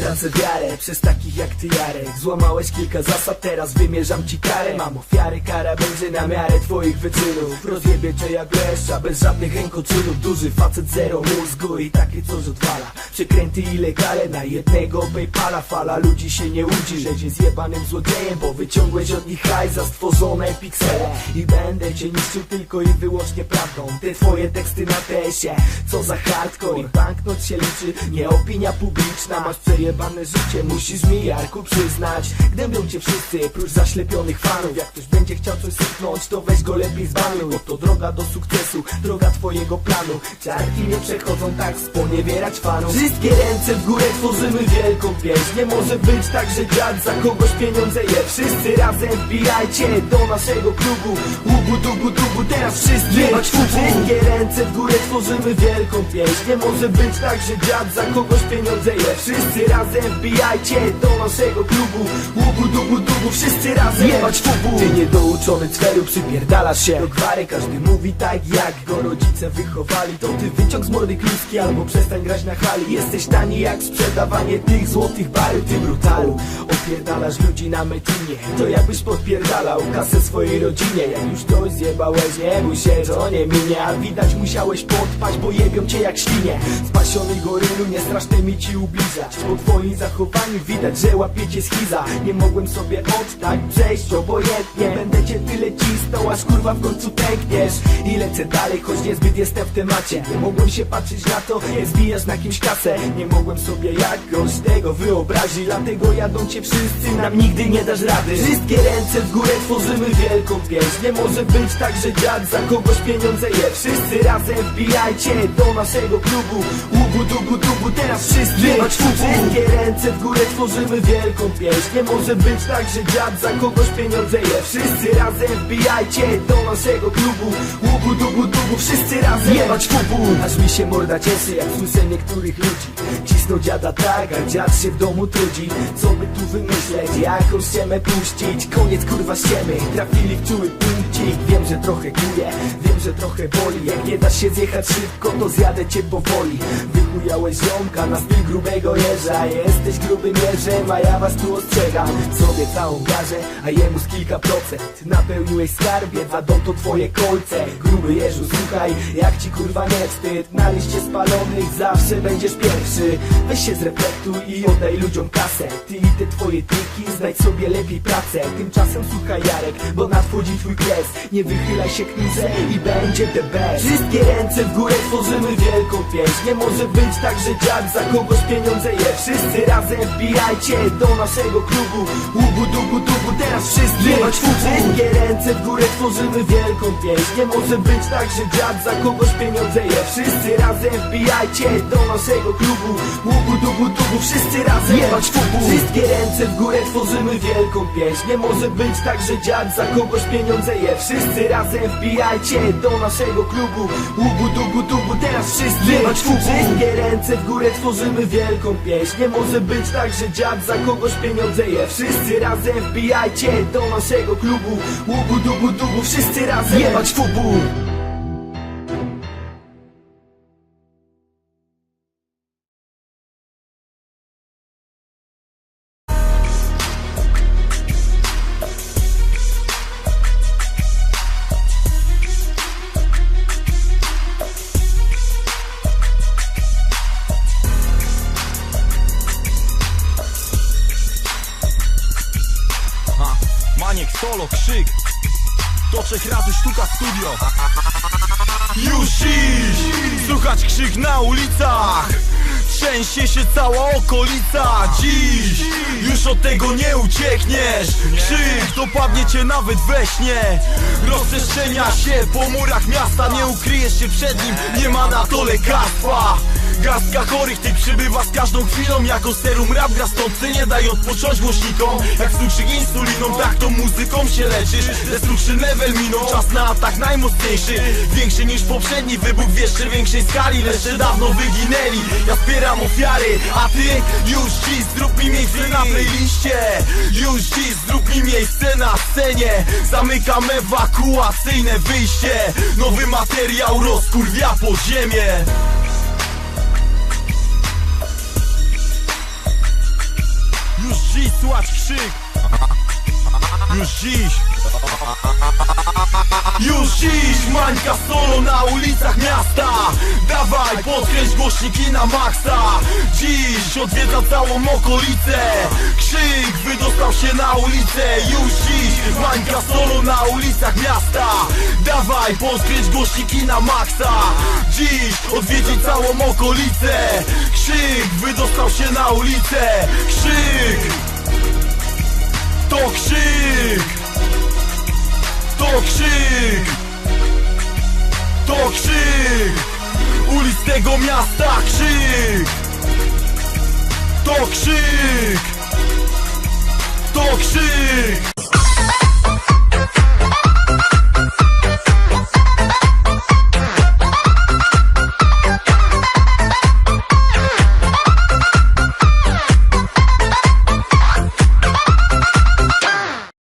tracę wiarę Przez takich jak ty Jarek. Złamałeś kilka zasad, teraz wymierzam ci karę. Mam ofiary, kara będzie na miarę twoich wyczynów Rozjebie cię jak leszcza, bez żadnych rękoczynów. Duży facet, zero mózgu i takie coś odwala. Przekręty i legale na jednego Paypala. Fala ludzi się nie łudzi, że cię zjebanym złodziejem Bo wyciągłeś od nich hajs za stworzone piksele. I będę cię niszczył tylko i wyłącznie prawdą. Te twoje teksty na tesie, co za hardcore. I banknot się liczy, nie opinia publiczna. Masz przejebane życie, musisz mi Jarku przyznać. Gnębią cię wszyscy, prócz zaślepionych fanów. Jak ktoś będzie chciał coś sypnąć, to weź go lepiej zbanuj Bo to droga do sukcesu, droga twojego planu. Czarki nie przechodzą tak, sponiewierać fanów. Wszystkie ręce w górę tworzymy wielką pieśń. Nie może być tak, że dziad za kogoś pieniądze je. Wszyscy razem wbijajcie do naszego klubu. Łubu, dubu, dubu, teraz wszyscy Jebać Wszystkie ręce w górę tworzymy wielką pieśń. Nie może być tak, że dziad za kogoś pieniądze je. Wszyscy razem wbijajcie do naszego klubu. Łubu, dubu, dubu, wszyscy razem. Jebać fubu. Ty niedouczony cweru przypierdalasz się. Do gwary każdy mówi tak jak go rodzice wychowali. To ty wyciąg z mordy kluski albo przestań grać na hali. Jesteś tani jak sprzedawanie tych złotych barył Ty brutalu Opierdalasz ludzi na metinie To jakbyś podpierdalał kasę swojej rodzinie. Jak już coś zjebałeś, nie bój się, to nie minie. A widać musiałeś podpaść, bo jebią cię jak świnie. Spasiony gorylu, nie straszne mi ci ubliżać twoim zachowaniu widać, że łapiecie schiza Nie mogłem sobie od tak przejść obojętnie. Będę cię tyle cisnął, aż kurwa w końcu pękniesz. I lecę dalej, choć niezbyt jestem w temacie. Nie mogłem się patrzeć na to, nie zbijasz na kimś kasę. Nie mogłem sobie jakoś tego wyobrazić Dlatego jadą cię wszyscy, nam nigdy nie dasz rady. Wszystkie ręce w górę tworzymy wielką pieśń Nie może być tak, że dziad za kogoś pieniądze je. Wszyscy razem wbijajcie do naszego klubu. Łubu, dubu, dubu, teraz wszyscy. Jebać Wszystkie ręce w górę tworzymy wielką pieśń Nie może być tak, że dziad za kogoś pieniądze je. Wszyscy razem wbijajcie do naszego klubu. Łubu, dubu, dubu, wszyscy razem. Jebać fubu Aż mi się morda cieszy, jak słyszę niektórych ludzi. Cisną dziada tak, a dziad się w domu trudzi. Co by tu wymyśleć, jaką ściemę puścić? Koniec kurwa ściemy, trafili w czuły Wiem, że trochę kuje, wiem, że trochę boli. Jak nie dasz się zjechać szybko, to zjadę cię powoli. Wychujałeś ziomka na styl grubego jeża. Jesteś grubym jeżem, a ja was tu ostrzegam. Sobie całą garzę, a jemu z kilka procent. Napełniłeś skarbie, dwa dom to twoje kolce. Gruby jeżu, słuchaj, jak ci kurwa nie wstyd. Na liście spalonych zawsze będziesz pierwszy. Weź się zreflektuj i oddaj ludziom kasę. Ty i te twoje triki, znajdź sobie lepiej pracę. Tymczasem słuchaj Jarek, bo nadchodzi twój kres. Nie wychylaj się knize i będzie the best. Wszystkie ręce w górę tworzymy wielką pieśń Nie może być tak, że dziad za kogoś pieniądze je. Wszyscy razem wbijajcie do naszego klubu. Łubu, dubu, dubu, teraz wszyscy. Jebać Wszystkie ręce w górę tworzymy wielką pieśń Nie może być tak, że dziad za kogoś pieniądze je. Wszyscy razem wbijajcie do naszego klubu. Łubu, dubu, dubu, wszyscy razem. Jebać fubu Wszystkie ręce w górę tworzymy wielką pieśń Nie może być tak, że dziad za kogoś pieniądze je. Wszyscy razem wbijajcie do naszego klubu. Łubu, dubu, dubu, teraz wszyscy Jebać Wszystkie ręce w górę tworzymy wielką pieśń. Nie może być tak, że dziad za kogoś pieniądze je. Wszyscy razem wbijajcie do naszego klubu. Łubu, dubu, dubu, wszyscy razem. Jebać fubu solo, krzyk. To trzech razy sztuka studio. Już iść Słuchać krzyk na ulicach. Trzęsie się cała okolica. Dziś Już od tego nie uciekniesz. Krzyk dopadnie cię nawet we śnie. Rozprzestrzenia się po murach miasta. Nie ukryjesz się przed nim. Nie ma na to lekarstwa Garstka chorych tych przybywa z każdą chwilą Jako serum. Rap gra stąd nie daj odpocząć głośnikom. Jak cukrzyk insuliną, tak to muzyką się leczysz. Destruction level minął, czas na atak najmocniejszy. Większy niż poprzedni wybuch w jeszcze większej skali Lecz dawno wyginęli, ja zbieram ofiary A ty już dziś zrób mi miejsce na playliście. Już dziś zrób mi miejsce na scenie. Zamykam ewakuacyjne wyjście. Nowy materiał rozkurwia podziemie dziś słychać krzyk Już dziś już dziś Mańka solo na ulicach miasta. Dawaj, podkręć głośniki na maksa. Dziś odwiedza całą okolicę. Krzyk wydostał się na ulicę. Już dziś Mańka solo na ulicach miasta. Dawaj, podkręć głośniki na maksa. Dziś odwiedzi całą okolicę. Krzyk wydostał się na ulicę. Krzyk! To krzyk to krzyk! To krzyk! Ulic tego miasta krzyk! To krzyk! To krzyk